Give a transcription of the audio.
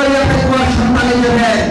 পুরো চকরিয়া সন্তানের সন্তান